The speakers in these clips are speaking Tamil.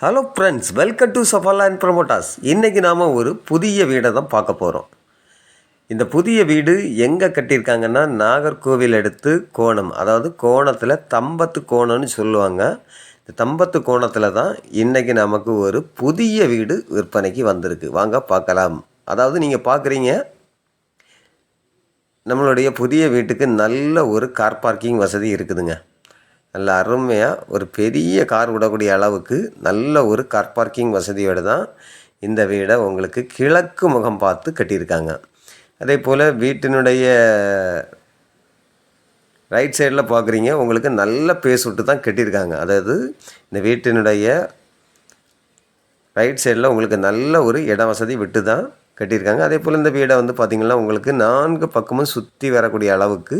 Hello friends welcome to Safala and promoters இன்றைக்கி நாம் ஒரு புதிய வீடை தான் பார்க்க போகிறோம் இந்த புதிய வீடு எங்கே கட்டியிருக்காங்கன்னா நாகர்கோவில் எடுத்து கோணம். அதாவது கோணத்தில் தம்பத்து கோணம்னு சொல்லுவாங்க. இந்த தம்பத்து கோணத்தில் தான் இன்றைக்கி நமக்கு ஒரு புதிய வீடு விற்பனைக்கு வந்திருக்கு. வாங்க பார்க்கலாம். அதாவது நீங்கள் பார்க்குறீங்க நம்மளுடைய புதிய வீட்டுக்கு நல்ல ஒரு கார் பார்க்கிங் வசதி இருக்குதுங்க. நல்ல அருமையாக ஒரு பெரிய கார் விடக்கூடிய அளவுக்கு நல்ல ஒரு கார் பார்க்கிங் வசதியோடு தான் இந்த வீடை உங்களுக்கு கிழக்கு முகம் பார்த்து கட்டியிருக்காங்க. அதே போல் வீட்டினுடைய ரைட் சைடில் பார்க்குறீங்க உங்களுக்கு நல்ல பேஸ் விட்டு தான் கட்டியிருக்காங்க. அதாவது இந்த வீட்டினுடைய ரைட் சைடில் உங்களுக்கு நல்ல ஒரு இட வசதி விட்டு தான் கட்டியிருக்காங்க. அதே போல் இந்த வீடை வந்து பார்த்திங்கன்னா உங்களுக்கு நான்கு பக்கமும் சுற்றி வரக்கூடிய அளவுக்கு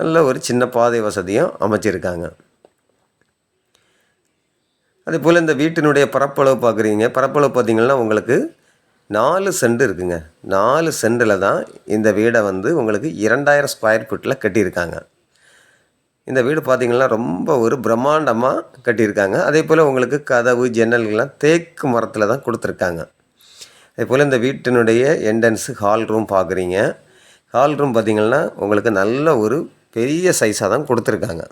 நல்ல ஒரு சின்ன பாதை வசதியும் அமைச்சிருக்காங்க. அதே போல் இந்த வீட்டினுடைய பரப்பளவு பார்க்குறீங்க. பரப்பளவு பார்த்திங்கன்னா உங்களுக்கு நாலு சென்ட் இருக்குங்க. நாலு சென்டில் தான் இந்த வீடை வந்து உங்களுக்கு இரண்டாயிரம் ஸ்கொயர் ஃபீட்டில் கட்டியிருக்காங்க. இந்த வீடு பார்த்திங்கன்னா ரொம்ப ஒரு பிரம்மாண்டமாக கட்டியிருக்காங்க. அதே போல் உங்களுக்கு கதவு ஜன்னல்கள்லாம் தேக்கு மரத்தில் தான் கொடுத்துருக்காங்க. அதே போல் இந்த வீட்டினுடைய என்ட்ரன்ஸு ஹால் ரூம் பார்க்குறீங்க. ஹால் ரூம் பார்த்திங்கன்னா உங்களுக்கு நல்ல ஒரு பெரிய சைஸாக தான் கொடுத்துருக்காங்க.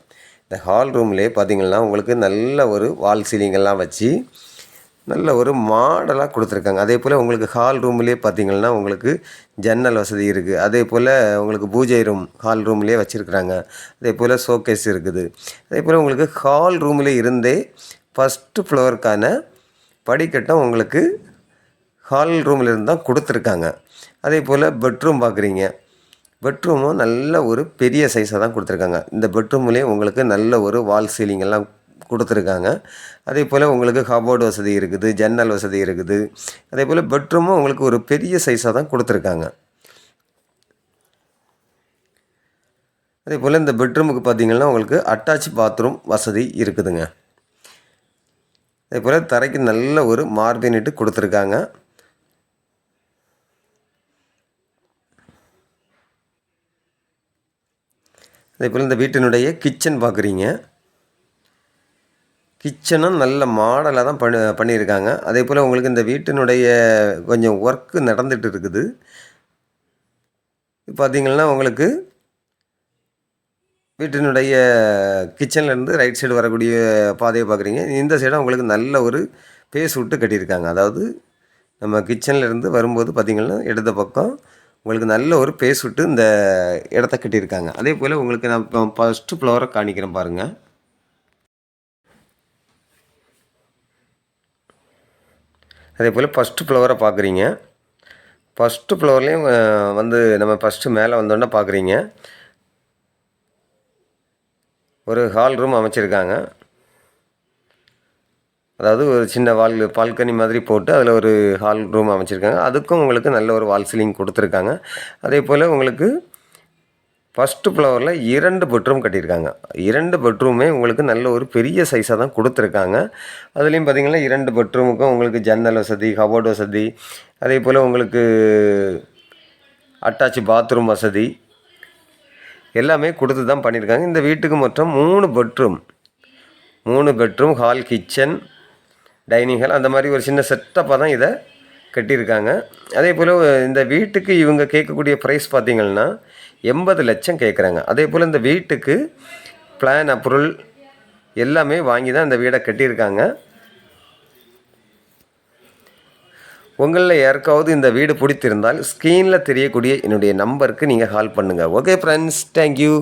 இந்த ஹால் ரூம்லேயே பார்த்திங்கன்னா உங்களுக்கு நல்ல ஒரு வால் சீலிங்கெல்லாம் வச்சு நல்ல ஒரு மாடலாக கொடுத்துருக்காங்க. அதே போல் உங்களுக்கு ஹால் ரூம்லேயே பார்த்திங்கன்னா உங்களுக்கு ஜன்னல் வசதி இருக்குது அதே போல் உங்களுக்கு பூஜை ரூம் ஹால் ரூம்லேயே வச்சுருக்குறாங்க. அதே போல் ஷோகேஸ் இருக்குது. அதே போல் உங்களுக்கு ஹால் ரூமில் இருந்தே ஃபஸ்ட்டு ஃப்ளோருக்கான படிக்கட்டும் உங்களுக்கு ஹால் ரூமில் இருந்து தான் கொடுத்துருக்காங்க. அதே போல் பெட்ரூம் பார்க்குறீங்க பெட்ரூமும் நல்ல ஒரு பெரிய சைஸாக தான் கொடுத்துருக்காங்க. இந்த பெட்ரூம்லேயே உங்களுக்கு நல்ல ஒரு வால் சீலிங் எல்லாம் கொடுத்துருக்காங்க. அதே போல் உங்களுக்கு ஹபோர்டு வசதி இருக்குது ஜன்னல் வசதி இருக்குது. அதே போல் பெட்ரூமும் உங்களுக்கு ஒரு பெரிய சைஸாக தான் கொடுத்துருக்காங்க. அதே போல் இந்த பெட்ரூமுக்கு பார்த்திங்கன்னா உங்களுக்கு அட்டாச் பாத்ரூம் வசதி இருக்குதுங்க. அதே போல் தரைக்கு நல்ல ஒரு மார்பினிட்டு கொடுத்துருக்காங்க. அதே போல் இந்த வீட்டினுடைய கிச்சன் பார்க்குறீங்க. கிச்சனும் நல்ல மாடலாக தான் பண்ணி பண்ணியிருக்காங்க. அதே போல் உங்களுக்கு இந்த வீட்டினுடைய கொஞ்சம் ஒர்க்கு நடந்துகிட்டு இருக்குது. பார்த்திங்கன்னா உங்களுக்கு வீட்டினுடைய கிச்சன்லேருந்து ரைட் சைடு வரக்கூடிய பாதையை பார்க்குறீங்க. இந்த சைடாக உங்களுக்கு நல்ல ஒரு பேஸ் விட்டு கட்டியிருக்காங்க. அதாவது நம்ம கிச்சன்லேருந்து வரும்போது பார்த்திங்கன்னா இடது பக்கம் உங்களுக்கு நல்ல ஒரு பேஸ் விட்டு இந்த இடத்த கட்டியிருக்காங்க. அதே போல் உங்களுக்கு நான் இப்போ ஃபஸ்ட்டு ஃப்ளோரை காணிக்கிறேன் பாருங்கள் அதே போல் ஃபஸ்ட்டு ஃப்ளவரை பார்க்குறீங்க ஃபஸ்ட்டு ஃப்ளவர்லேயும் வந்து நம்ம ஃபஸ்ட்டு மேலே வந்தோன்னே பார்க்குறீங்க ஒரு ஹால் ரூம் அமைச்சிருக்காங்க. அதாவது ஒரு சின்ன வால் பால்கனி மாதிரி போட்டு அதில் ஒரு ஹால் ரூம் அமைச்சிருக்காங்க. அதுக்கும் உங்களுக்கு நல்ல ஒரு வால் சீலிங் கொடுத்துருக்காங்க. அதே போல் உங்களுக்கு ஃபஸ்ட்டு ஃப்ளோரில் இரண்டு பெட்ரூம் கட்டியிருக்காங்க. இரண்டு பெட்ரூமே உங்களுக்கு நல்ல ஒரு பெரிய சைஸாக தான் கொடுத்துருக்காங்க. அதுலேயும் பார்த்திங்கன்னா இரண்டு பெட்ரூமுக்கும் உங்களுக்கு ஜன்னல் வசதி கபோர்டு வசதி அதே போல் உங்களுக்கு அட்டாச் பாத்ரூம் வசதி எல்லாமே கொடுத்து தான் பண்ணியிருக்காங்க. இந்த வீட்டுக்கு மொத்தம் மூணு பெட்ரூம் மூணு bedroom hall kitchen dining hall அந்த மாதிரி ஒரு சின்ன செட்டப்பாக தான் இதை கட்டியிருக்காங்க. அதே போல் இந்த வீட்டுக்கு இவங்க கேட்கக்கூடிய ப்ரைஸ் பார்த்திங்கன்னா எண்பது லட்சம் கேட்குறாங்க. அதே போல் இந்த வீட்டுக்கு பிளான் அப்ரூவல் எல்லாமே வாங்கி தான் இந்த வீடை கட்டியிருக்காங்க. உங்களில் யாருக்காவது இந்த வீடு பிடித்திருந்தால் ஸ்க்ரீனில் தெரியக்கூடிய என்னுடைய நம்பருக்கு நீங்கள் கால் பண்ணுங்கள் ஓகே ஃப்ரெண்ட்ஸ் தேங்க்யூ